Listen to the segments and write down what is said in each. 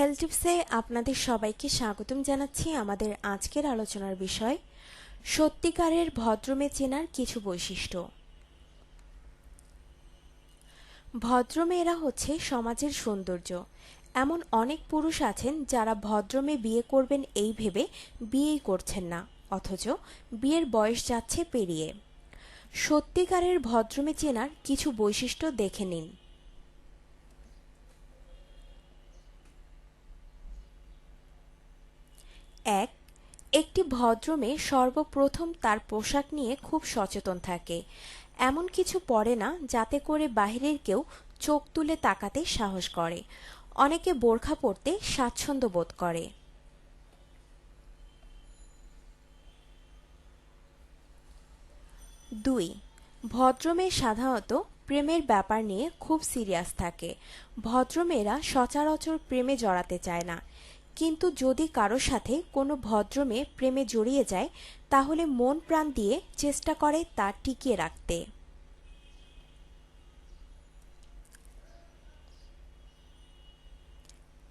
Health টিপসে আপনাদের সবাইকে স্বাগতম জানাচ্ছি আমাদের আজকের আলোচনার বিষয়, সত্যিকারের ভদ্রমে চেনার কিছু বৈশিষ্ট্য। ভদ্রমেয়েরা হচ্ছে সমাজের সৌন্দর্য। এমন অনেক পুরুষ আছেন যারা ভদ্রমে বিয়ে করবেন এই ভেবে বিয়েই করছেন না, অথচ বিয়ের বয়স যাচ্ছে পেরিয়ে। সত্যিকারের ভদ্রমে চেনার কিছু বৈশিষ্ট্য দেখে নিন। এক, একটি ভদ্রমে সর্বপ্রথম তার পোশাক নিয়ে খুব সচেতন থাকে। এমন কিছু পরে না, যাতে করে বাহিরের কেউ চোখ তুলে তাকাতে সাহস করে। অনেকে বোরখা পরতে স্বাচ্ছন্দ্য বোধ করে। দুই ভদ্রমেয়ে সাধারণত প্রেমের ব্যাপার নিয়ে খুব সিরিয়াস থাকে। ভদ্রমেয়েরা সচরাচর প্রেমে জড়াতে চায় না। কিন্তু যদি কারও সাথে কোনো ভদ্রমেয়ে প্রেমে জড়িয়ে যায়, তাহলে মন প্রাণ দিয়ে চেষ্টা করে তা টিকিয়ে রাখতে।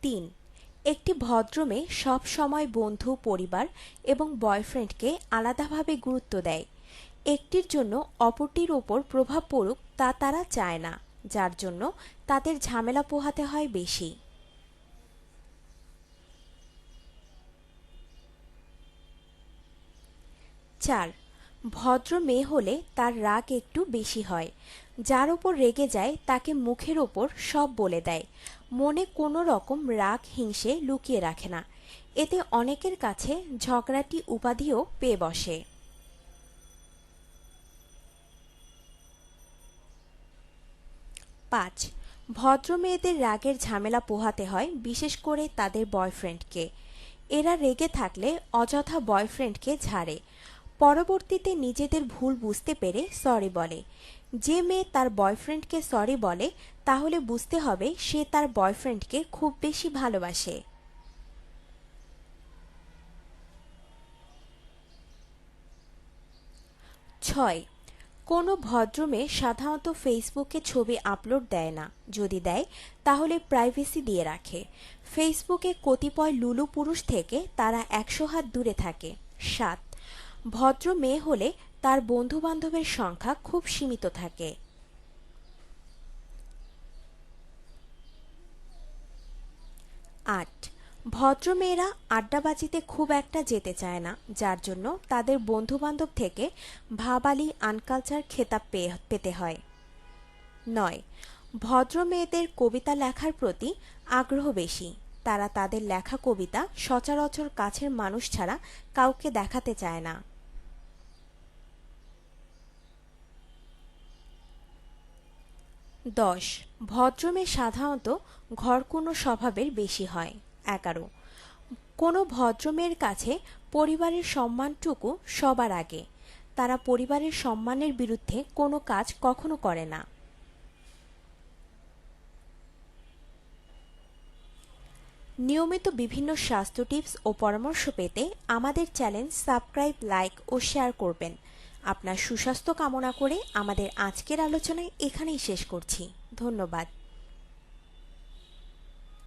তিন। একটি ভদ্রমে সব সময় বন্ধু, পরিবার এবং বয়ফ্রেন্ডকে আলাদাভাবে গুরুত্ব দেয়। একটির জন্য অপরটির ওপর প্রভাব পড়ুক তা তারা চায় না, যার জন্য তাদের ঝামেলা পোহাতে হয় বেশি। চার। ভদ্র মেয়ে হলে তার রাগ একটু বেশি হয়। যার ওপর রেগে যায়, তাকে মুখের ওপর সব বলে দেয়। মনে কোনো রকম রাগ, হিংসে লুকিয়ে রাখে না। এতে অনেকের কাছে ঝগড়াটি উপাধিও পেয়ে বসে। পাঁচ। ভদ্র মেয়েদের রাগের ঝামেলা পোহাতে হয়, বিশেষ করে তাদের বয়ফ্রেন্ডকে। এরা রেগে থাকলে অযথা বয়ফ্রেন্ডকে ঝাড়ে। পরবর্তীতে নিজেদের ভুল বুঝতে পেরে সরি বলে। যে মেয়ে তার বয়ফ্রেন্ডকে সরি বলে, তাহলে বুঝতে হবে সে তার বয়ফ্রেন্ডকে খুব বেশি ভালোবাসে। ছয়। কোনো ভদ্রমে সাধারণত ফেসবুকে ছবি আপলোড দেয় না। যদি দেয়, তাহলে প্রাইভেসি দিয়ে রাখে। ফেসবুকে কতিপয় লুলু পুরুষ থেকে তারা একশো হাত দূরে থাকে। সাত। ভদ্র মেয়ে হলে তার বন্ধু বান্ধবের সংখ্যা খুব সীমিত থাকে। আট। ভদ্রমেয়েরা আড্ডাবাজিতে খুব একটা যেতে চায় না, যার জন্য তাদের বন্ধুবান্ধব থেকে ভাবালি আনকালচার খেতাব পেতে হয়। নয়। ভদ্র মেয়েদের কবিতা লেখার প্রতি আগ্রহ বেশি। তারা তাদের লেখা কবিতা সচরাচর কাছের মানুষ ছাড়া কাউকে দেখাতে চায় না। দশ। ভদ্রমেয়ে সাধারণত ঘরকুনো স্বভাবের বেশি হয়। এগারো। কোনো ভদ্রমেয়ের কাছে পরিবারের সম্মানটুকু সবার আগে। তারা পরিবারের সম্মানের বিরুদ্ধে কোনো কাজ কখনো করে না। নিয়মিত বিভিন্ন স্বাস্থ্য টিপস ও পরামর্শ পেতে আমাদের চ্যানেল সাবস্ক্রাইব, লাইক ও শেয়ার করবেন। আপনার সুস্বাস্থ্য কামনা করে আমাদের আজকের আলোচনায় এখানেই শেষ করছি। ধন্যবাদ।